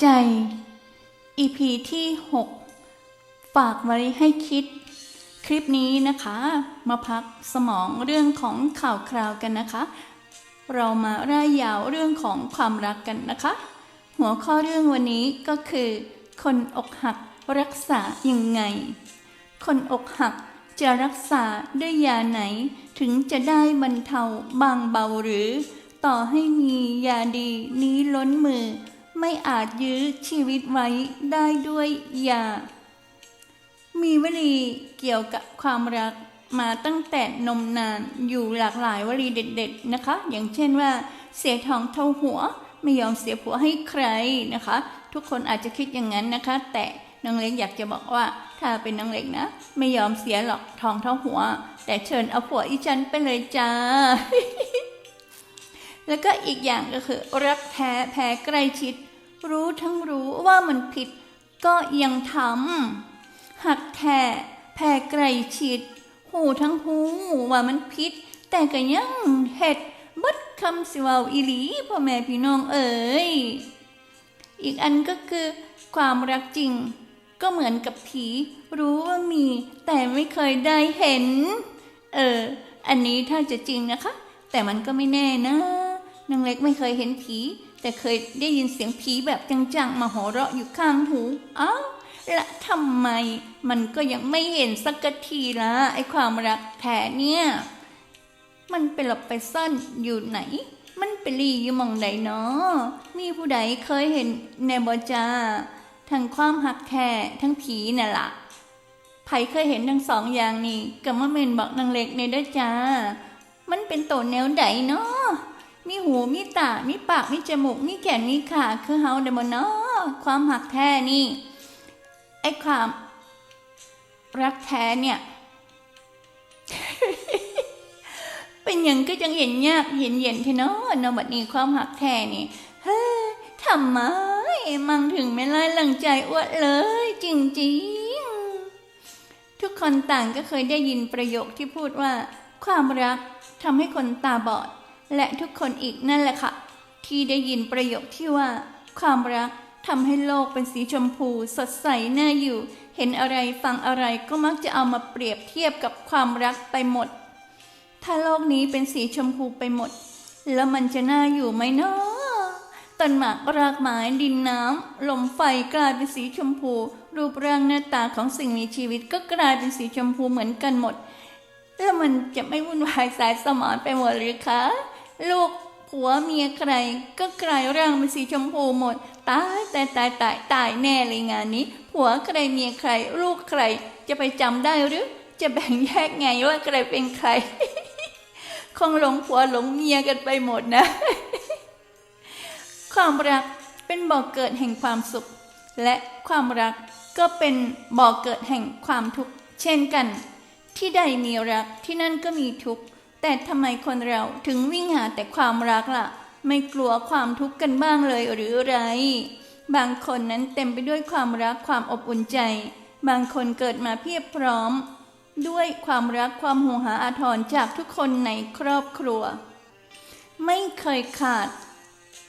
ใจ EP ที่ 6 ฝากไว้ให้คิด คลิปนี้นะคะ มาพักสมองเรื่องของข่าวคราวกันนะคะ เรามาร่ายยาวเรื่องของความรักกันนะคะ หัวข้อเรื่องวันนี้ก็คือ คนอกหักรักษายังไง คนอกหักจะรักษาด้วยยาไหน ถึงจะได้บรรเทาบางเบาหรือ ต่อให้มียาดีนี้ล้นมือ ไม่อาจยื้อชีวิตไว้ได้ด้วยยา มีวลีเกี่ยวกับความรักมาตั้งแต่นมนานอยู่หลากหลายวลีเด็ด ๆนะคะ อย่างเช่นว่า เสียทองเท่าหัว ไม่ยอมเสียผัวให้ใครนะคะ ทุกคนอาจจะคิดอย่างนั้นนะคะ แต่น้องเล็กอยากจะบอกว่า ถ้าเป็นน้องเล็กนะ ไม่ยอมเสียหรอกทองเท่าหัว แต่เชิญเอาผัวอีฉันไปเลยจ้า แล้วก็อีกอย่างก็คือ รักแท้แพ้ใกล้ชิด รู้ทั้งรู้ว่ามันผิดก็ยังทำหักแท้แพ้ใกล้ชิด หูทั้งหูว่ามันผิด แต่ก็ยังเห็ดบดคำสิวาอีหลีพ่อแม่พี่น้องเอ๋ยอีกอันก็คือความรักจริง ก็เหมือนกับผี รู้ว่ามี แต่ไม่เคยได้เห็น เออ อันนี้ถ้าจะจริงนะคะ แต่มันก็ไม่แน่นะนางเล็กไม่เคยเห็นผี แต่เคยได้ยินเสียงผีแบบจังๆมาหัวเราะอยู่ข้างหูอ้าวและทำไมมันก็ยังไม่เห็นสักทีละไอความรักแท้เนี่ย มันไปหลบไปซ่อนอยู่ไหน มันไปรีอยู่มองใดเนาะมีผู้ใดเคยเห็นแนบจาทั้งความหักแท้ทั้งผีน่ะละ่ะไผเคยเห็นทั้งสองอย่างนี่กับมะเมนบอกนางเล็กในด้อจ้า มันเป็นตัวแนวใดเนาะ มีหูมีตา มีปาก มีจมูก มีแขน มีขา คือเฮาเดมเนาะความหักแท้นี่ ไอ้ความ รักแท้เนี่ย เป็นอย่างก็จังเห็นยากเห็นเย็นเทเนาะเนาะบัดนี้ความหักแท้นี่ เฮ้ยทำไมมังถึงไม่ไล่หลังใจอ้วดเลย จริงๆ ทุกคนต่างก็เคยได้ยินประโยคที่พูดว่า ความรักทำให้คนตาบอด และทุกคนอีกนั่นแหละค่ะ ที่ได้ยินประโยคที่ว่า ความรักทำให้โลกเป็นสีชมพู สดใสน่าอยู่ เห็นอะไรฟังอะไรก็มักจะเอามาเปรียบเทียบกับความรักไปหมด ถ้าโลกนี้เป็นสีชมพูไปหมด แล้วมันจะน่าอยู่ไหมเนาะต้นหมากรากไม้ดินน้ำลมไฟกลายเป็นสีชมพู รูปร่างหน้าตาของสิ่งมีชีวิตก็กลายเป็นสีชมพูเหมือนกันหมด แล้วมันจะไม่วุ่นวายสายสมองไปหมดหรือคะ ลูกผัวเมียใคร ก็กลายร่างเป็นสีชมพูหมด ตายตายตายตายตายแน่เลยงานนี้ ผัวใครเมียใคร ลูกใครจะไปจำได้หรือ จะแบ่งแยกไงว่าใครเป็นใคร คงหลงผัวหลงเมียกันไปหมดนะ ความรักเป็นบ่อกเกิดแห่งความสุข และความรักก็เป็นบ่อกเกิดแห่งความทุกข์เช่นกัน ที่ใดมีรักที่นั่นก็มีทุกข์ แต่ทำไมคนเราถึงวิ่งหาแต่ความรักล่ะ ไม่กลัวความทุกข์กันบ้างเลยหรือไร บางคนนั้นเต็มไปด้วยความรักความอบอุ่นใจ บางคนเกิดมาเพียบพร้อม ด้วยความรักความห่วงหาอาทรจากทุกคนในครอบครัว ไม่เคยขาด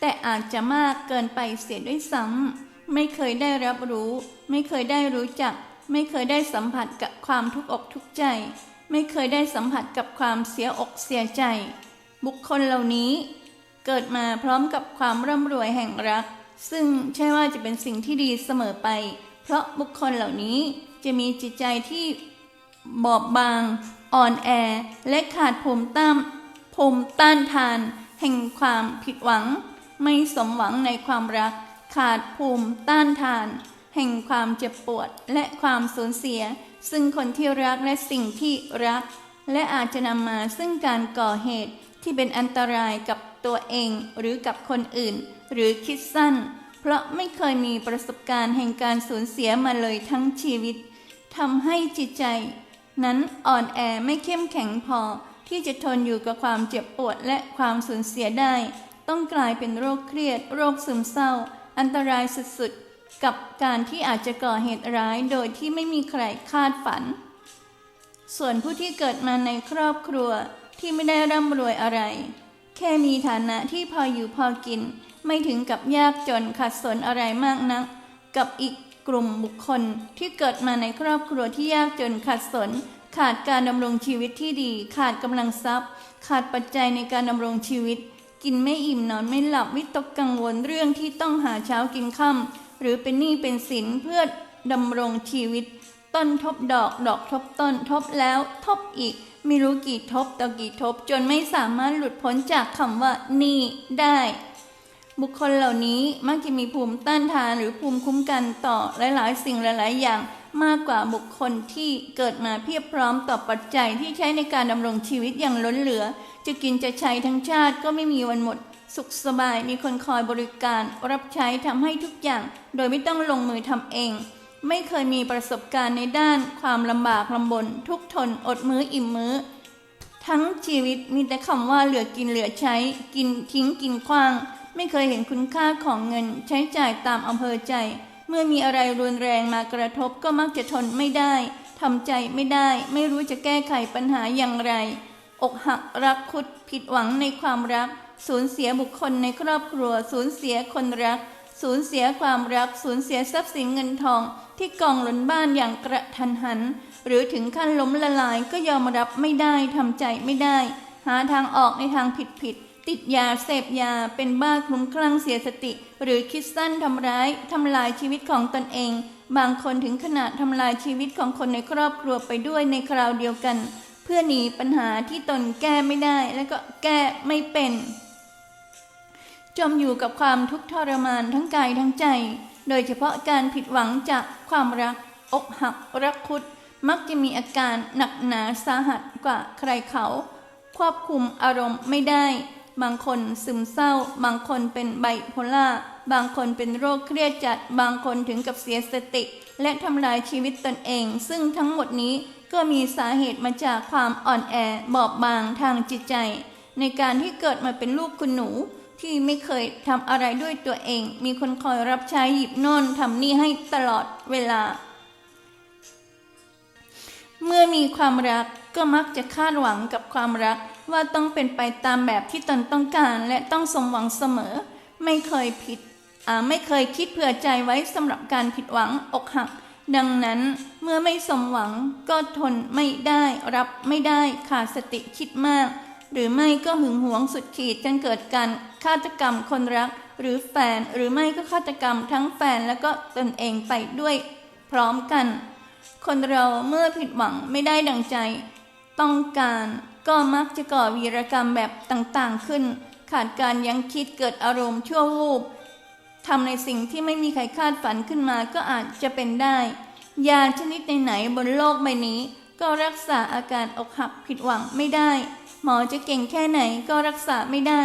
แต่อาจจะมากเกินไปเสียด้วยซ้ำไม่เคยได้รับรู้ ไม่เคยได้รู้จัก ไม่เคยได้สัมผัสกับความทุกข์อกทุกข์ใจ ไม่เคยได้สัมผัสกับความเสียอกเสียใจ บุคคลเหล่านี้ เกิดมาพร้อมกับความร่ำรวยแห่งรัก ซึ่งใช่ว่าจะเป็นสิ่งที่ดีเสมอไป เพราะบุคคลเหล่านี้จะมีจิตใจที่บอบบาง อ่อนแอ และขาดภูมิต้านภูมิต้านทาน แห่งความผิดหวัง ไม่สมหวังในความรัก ขาดภูมิต้านทาน แห่งความเจ็บปวดและความสูญเสีย ซึ่งคนที่รักและสิ่งที่รัก และอาจจะนำมาซึ่งการก่อเหตุที่เป็นอันตรายกับตัวเองหรือกับคนอื่น หรือคิดสั้น เพราะไม่เคยมีประสบการณ์แห่งการสูญเสียมาเลยทั้งชีวิตทำให้จิตใจ นั้นอ่อนแอไม่เข้มแข็งพอที่จะทนอยู่กับความเจ็บปวดและความสูญเสียได้ ต้องกลายเป็นโรคเครียด โรคซึมเศร้า อันตรายสุดๆ กับการที่อาจจะก่อเหตุร้ายโดยที่ไม่มีใครคาดฝัน ส่วนผู้ที่เกิดมาในครอบครัวที่ไม่ได้ร่ำรวยอะไร แค่มีฐานะที่พออยู่พอกิน ไม่ถึงกับยากจนขัดสนอะไรมากนัก กับอีกกลุ่มบุคคลที่เกิดมาในครอบครัวที่ยากจนขัดสน ขาดการดำรงชีวิตที่ดี ขาดกำลังทรัพย์ ขาดปัจจัยในการดำรงชีวิต กินไม่อิ่มนอนไม่หลับวิตกกังวลเรื่องที่ต้องหาเช้ากินค่ำ หรือเป็นหนี้เป็นสินเพื่อดำรงชีวิต ต้นทบดอกดอกทบต้นทบแล้วทบอีกไม่รู้กี่ทบต่อกี่ทบจนไม่สามารถหลุดพ้นจากคำว่าหนี้ได้ บุคคลเหล่านี้มักจะมีภูมิต้านทานหรือภูมิคุ้มกันต่อหลายๆ สิ่งหลาย ๆ อย่างมากกว่าบุคคลที่เกิดมาเพียบพร้อมต่อปัจจัยที่ใช้ในการดำรงชีวิตอย่างล้นเหลือ จะกินจะใช้ทั้งชาติก็ไม่มีวันหมด สุขสบายมีคนคอยบริการรับใช้ทำให้ทุกอย่าง โดยไม่ต้องลงมือทำเอง ไม่เคยมีประสบการณ์ในด้านความลำบากลำบน ทุกทนอดมื้ออิ่มมื้อ ทั้งชีวิตมีแต่คำว่าเหลือกินเหลือใช้ กินทิ้งกินขว้าง ไม่เคยเห็นคุณค่าของเงิน ใช้จ่ายตามอำเภอใจ เมื่อมีอะไรรุนแรงมากระทบก็มักจะทนไม่ได้ทำใจไม่ได้ ไม่รู้จะแก้ไขปัญหาอย่างไร อกหักรักคุดผิดหวังในความรัก สูญเสียบุคคลในครอบครัว สูญเสียคนรัก สูญเสียความรัก สูญเสียทรัพย์สินเงินทอง ที่กองหล้นบ้านอย่างกระทันหัน หรือถึงขั้นล้มละลายก็ยอมรับไม่ได้ทำใจไม่ได้ หาทางออกในทางผิดผิดติดยาเสพยาเป็นบ้าคลุ้มคลั่งเสียสติ หรือคิดสั้นทำร้ายทำลายชีวิตของตนเอง บางคนถึงขนาดทำลายชีวิตของคนในครอบครัวไปด้วยในคราวเดียวกัน เพื่อหนีปัญหาที่ตนแก้ไม่ได้และก็แก้ไม่เป็น จมอยู่กับความทุกข์ทรมานทั้งกายทั้งใจ โดยเฉพาะการผิดหวังจากความรัก อกหักรักคุด มักจะมีอาการหนักหนาสาหัสกว่าใครเขา ควบคุมอารมณ์ไม่ได้ บางคนซึมเศร้า บางคนเป็นไบโพล่า บางคนเป็นโรคเครียดจัด บางคนถึงกับเสียสติ และทำลายชีวิตตนเอง ซึ่งทั้งหมดนี้ก็มีสาเหตุมาจากความอ่อนแอบอบบางทางจิตใจ ในการที่เกิดมาเป็นลูกคุณหนู ที่ไม่เคยทำอะไรด้วยตัวเอง มีคนคอยรับใช้หยิบโน่นทำนี่ให้ตลอดเวลา เมื่อมีความรักก็มักจะคาดหวังกับความรักว่าต้องเป็นไปตามแบบที่ตนต้องการและต้องสมหวังเสมอ ไม่เคยผิดไม่เคยคิดเผื่อใจไว้สำหรับการผิดหวังอกหัก ดังนั้นเมื่อไม่สมหวังก็ทนไม่ได้รับไม่ได้ขาดสติคิดมาก หรือไม่ก็หึงหวงสุดขีดจนเกิดการฆาตกรรมคนรัก หรือแฟนหรือไม่ก็ฆาตกรรมทั้งแฟนและก็ตนเองไปด้วย พร้อมกัน คนเราเมื่อผิดหวังไม่ได้ดังใจ ต้องการก็มักจะก่อวีรกรรมแบบต่างๆขึ้น ขาดการยังคิดเกิดอารมณ์ชั่ววูบทำในสิ่งที่ไม่มีใครคาดฝันขึ้นมาก็อาจจะเป็นได้ ยาชนิดไหนๆบนโลกใบนี้ ก็รักษาอาการอกหักผิดหวังไม่ได้ หมอจะเก่งแค่ไหนก็รักษาไม่ได้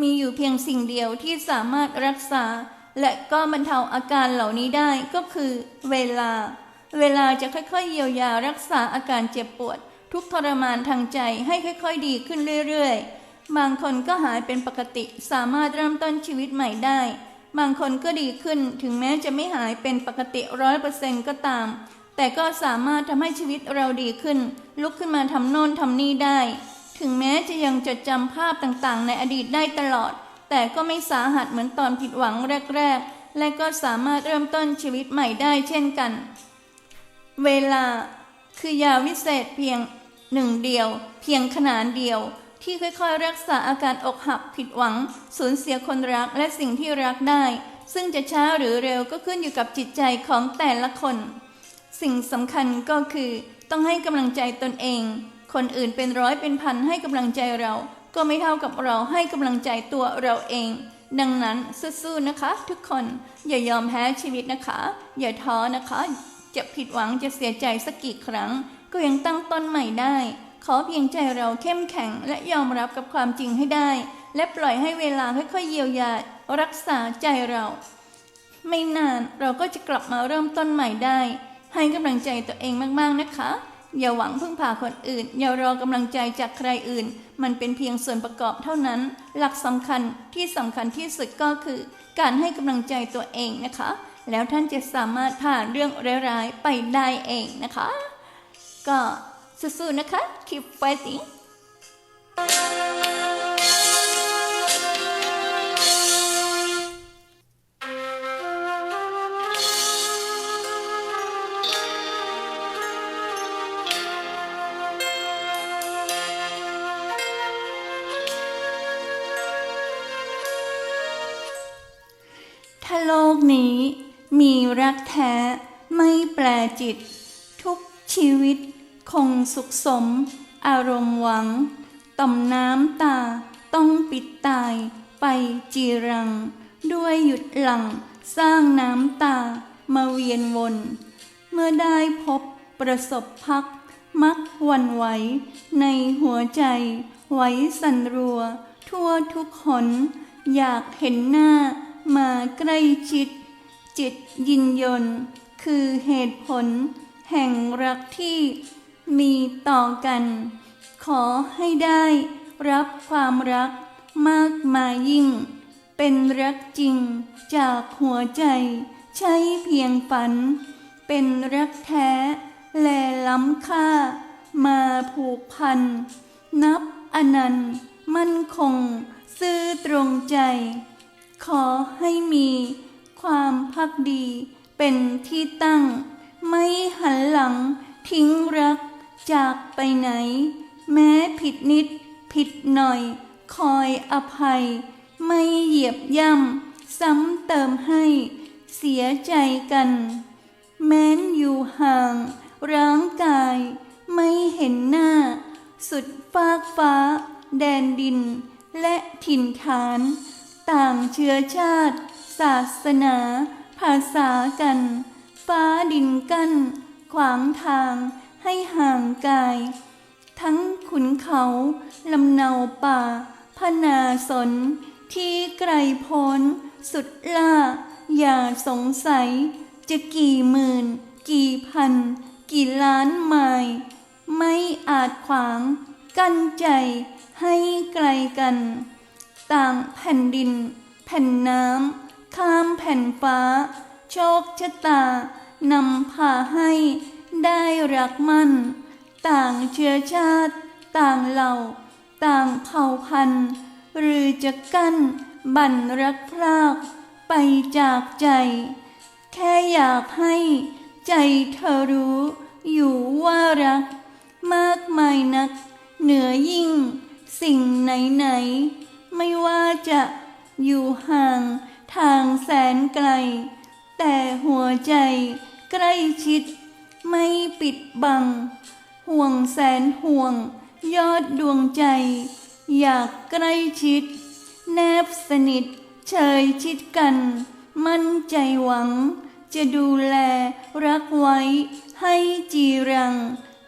มีอยู่เพียงสิ่งเดียวที่สามารถรักษา และก็บรรเทาอาการเหล่านี้ได้ก็คือ เวลา เวลาจะค่อยๆเยียวยารักษาอาการเจ็บปวด ทุกทรมานทางใจให้ค่อยๆดีขึ้นเรื่อยๆ บางคนก็หายเป็นปกติสามารถเริ่มต้นชีวิตใหม่ได้ บางคนก็ดีขึ้นถึงแม้จะไม่หายเป็นปกติร้อยเปอร์เซ็นก็ตาม แต่ก็สามารถทำให้ชีวิตเราดีขึ้น ลุกขึ้นมาทำโน่นทำนี่ได้ ถึงแม้จะยังจดจำภาพต่างๆ ในอดีตได้ตลอด แต่ก็ไม่สาหัสเหมือนตอนผิดหวังแรก ๆ และก็สามารถเริ่มต้นชีวิตใหม่ได้เช่นกัน เวลาคือยาวิเศษเพียงหนึ่งเดียว เพียงขนาดเดียว ที่ค่อยๆ รักษาอาการอกหักผิดหวัง สูญเสียคนรักและสิ่งที่รักได้ ซึ่งจะช้าหรือเร็วก็ขึ้นอยู่กับจิตใจของแต่ละคน สิ่งสำคัญก็คือต้องให้กำลังใจตนเอง คนอื่นเป็นร้อยเป็นพันให้กำลังใจเรา ก็ไม่เท่ากับเราให้กำลังใจตัวเราเอง ดังนั้นสู้ๆนะคะ ทุกคนอย่ายอมแพ้ชีวิตนะคะ อย่าท้อนะคะ จะผิดหวังจะเสียใจสักกี่ครั้ง ก็ยังตั้งต้นใหม่ได้ ขอเพียงใจเราเข้มแข็งและยอมรับกับความจริงให้ได้ และปล่อยให้เวลาค่อยๆเยียวยารักษาใจเรา ไม่นานเราก็จะกลับมาเริ่มต้นใหม่ได้ ให้กำลังใจตัวเองมากๆนะคะ อย่าหวังพึ่งพาคนอื่น อย่ารอกำลังใจจากใครอื่น มันเป็นเพียงส่วนประกอบเท่านั้น หลักสำคัญที่สำคัญที่สุดก็คือ การให้กำลังใจตัวเองนะคะ แล้วท่านจะสามารถผ่านเรื่องร้ายๆไปได้เองนะคะ ก็สู้ๆนะคะ keep fighting รักแท้ไม่แปรจิต ทุกชีวิตคงสุขสม อารมณ์หวัง ต่อมน้ำตาต้องปิดตายไปจีรัง ด้วยหยุดหลังสร้างน้ำตามาเวียนวน เมื่อได้พบประสบพัก มักวันไหว ในหัวใจไหวสันรัว ทั่วทุกหน อยากเห็นหน้ามาใกล้ชิด จิตยินยนคือเหตุผล แห่งรักที่มีต่อกัน ขอให้ได้รับความรักมากมายยิ่ง เป็นรักจริงจากหัวใจ ใช่เพียงฝัน เป็นรักแท้ แลล้ำค่า มาผูกพัน นับอนันต์มั่นคง ซื่อตรงใจ ขอให้มี ความพักดีเป็นที่ตั้ง ไม่หันหลังทิ้งรักจากไปไหน แม้ผิดนิดผิดหน่อย คอยอภัย ไม่เหยียบย่ำซ้ำเติมให้ เสียใจกัน แม้นอยู่ห่างร่างกาย ไม่เห็นหน้า สุดฟากฟ้า แดนดิน และถิ่นฐาน ต่างเชื้อชาติ ศาสนา ภาษากัน ฟ้าดินกั้น ขวางทางให้ห่างกายทั้งขุนเขาลำเนาป่าพนาสน ที่ไกลพ้น สุดล่า อย่าสงสัย จะกี่หมื่น กี่พัน กี่ล้านไมล์ไม่อาจขวาง กั้นใจให้ไกลกัน ต่างแผ่นดิน แผ่นน้ำ ข้ามแผ่นฟ้า โชคชะตานำพาให้ได้รักมั่น ต่างเชื้อชาติ ต่างเหล่า ต่างเผ่าพันธุ์ หรือจะกั้นบั่นรักพรากไปจากใจ แค่อยากให้ใจเธอรู้อยู่ว่ารัก มากมายนัก เหนือยิ่ง สิ่งไหนไหน ไม่ว่าจะอยู่ห่าง ทางแสนไกล แต่หัวใจใกล้ชิด ไม่ปิดบัง ห่วงแสนห่วง ยอดดวงใจ อยากใกล้ชิด แนบสนิทเชยชิดกัน มั่นใจหวัง จะดูแลรักไว้ ให้จีรัง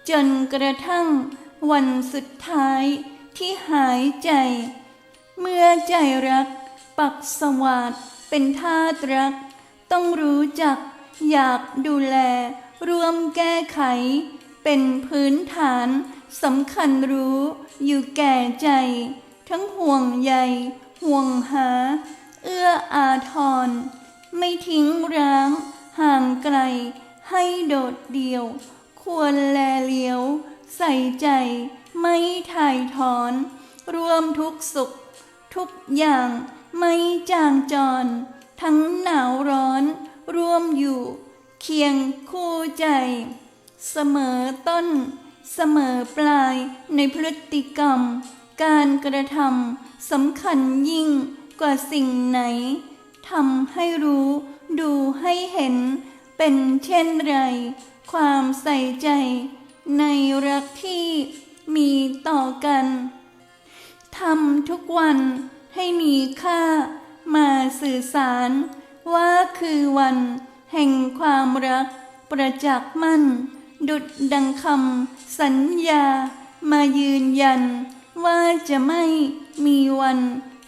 จนกระทั่งวันสุดท้ายที่หายใจ เมื่อใจรัก ปักสวาดเป็นทาตรัก ต้องรู้จัก อยากดูแล ร่วมแก้ไข เป็นพื้นฐานสำคัญรู้อยู่แก่ใจ ทั้งห่วงใยห่วงหา เอื้ออาทร ไม่ทิ้งร้าง ห่างไกล ให้โดดเดี่ยว ควรแลเลี้ยว ใส่ใจ ไม่ถ่ายถอนรวมทุกสุข ทุกอย่าง ไม่จางจร ทั้งหนาวร้อน ร่วมอยู่ เคียงคู่ใจ เสมอต้น เสมอปลายในพฤติกรรม การกระทำสำคัญยิ่งกว่าสิ่งไหนทำให้รู้ดูให้เห็น เป็นเช่นไร ความใส่ใจ ในรักที่มีต่อกันทำทุกวัน ให้มีค่า มาสื่อสาร ว่าคือวัน แห่งความรัก ประจักษ์มั่น ดุดดังคำสัญญา มายืนยัน ว่าจะไม่มีวัน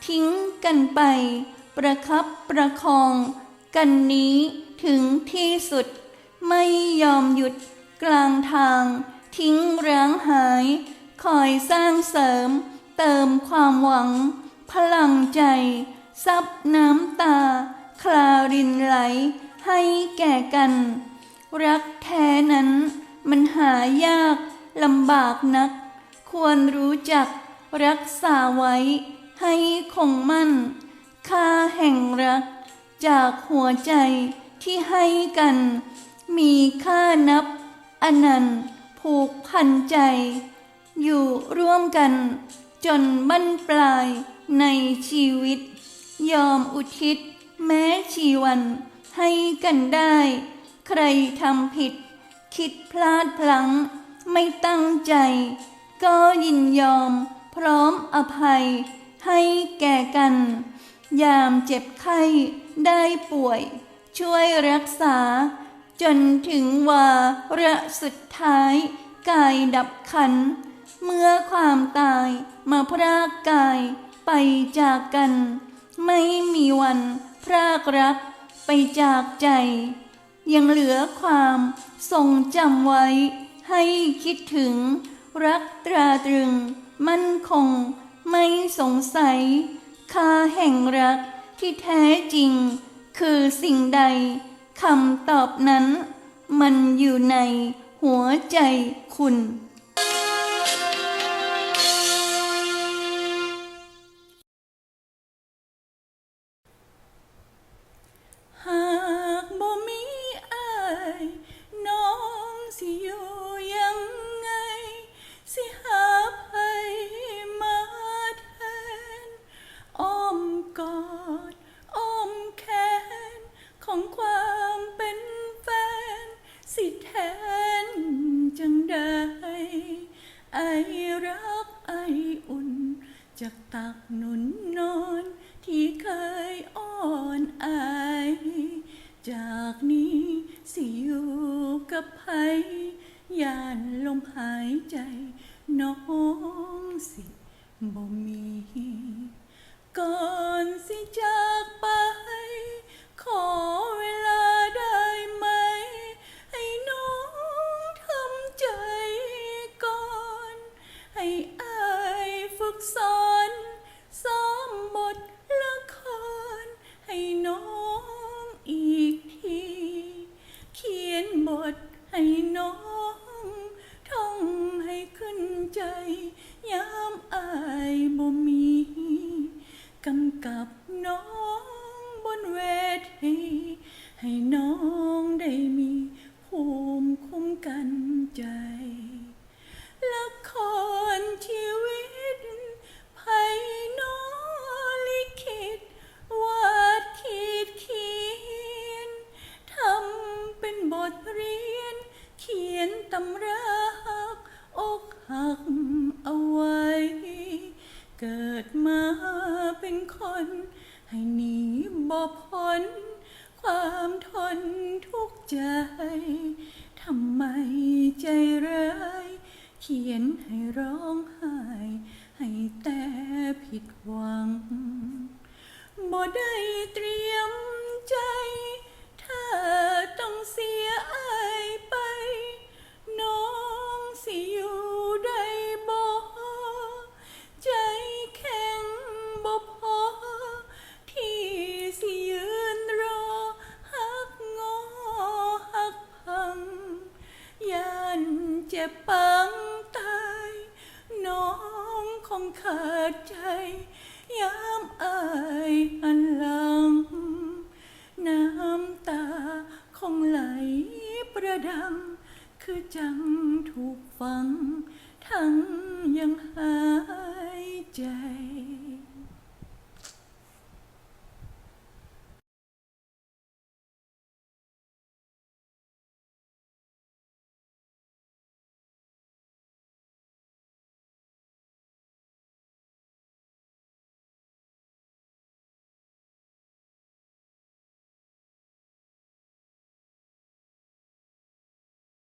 ทิ้งกันไป ประคับประคอง กันนี้ถึงที่สุด ไม่ยอมหยุดกลางทาง ทิ้งร้างหาย คอยสร้างเสริม เติมความหวัง พลังใจ ซับน้ำตา คลารินไหล ให้แก่กัน รักแท้นั้นมันหายากลำบากนัก ควรรู้จักรักษาไว้ ให้คงมั่น ค่าแห่งรัก จากหัวใจที่ให้กัน มีค่านับอนันต์ผูกพันใจ อยู่ร่วมกันจนบั้นปลาย ในชีวิต ยอมอุทิศ แม้ชีวันให้กันได้ ใครทำผิด คิดพลาดพลั้ง ไม่ตั้งใจ ก็ยินยอม พร้อมอภัย ให้แก่กัน ยามเจ็บไข้ได้ป่วย ช่วยรักษา จนถึงวาระสุดท้าย กายดับขัน เมื่อความตายมาพรากกาย ไปจากกัน ไม่มีวันพรากรักไปจากใจ ยังเหลือความทรงจำไว้ ให้คิดถึงรักตราตรึง มั่นคงไม่สงสัย ค่าแห่งรักที่แท้จริง คือสิ่งใดคำตอบนั้น มันอยู่ในหัวใจคุณ ลมหายใจน้องสิบ่มี ก่อนสิจากไป ขอเวลาได้ไหม ให้น้องทำใจก่อน ให้อายฝึกซ้อม ใจยามอายบ่มีกำกับ ขียนให้ร้องไห้ ให้แต่ผิดหวัง บ่ได้เตรียมใจ ถ้าต้องเสียอาย ถู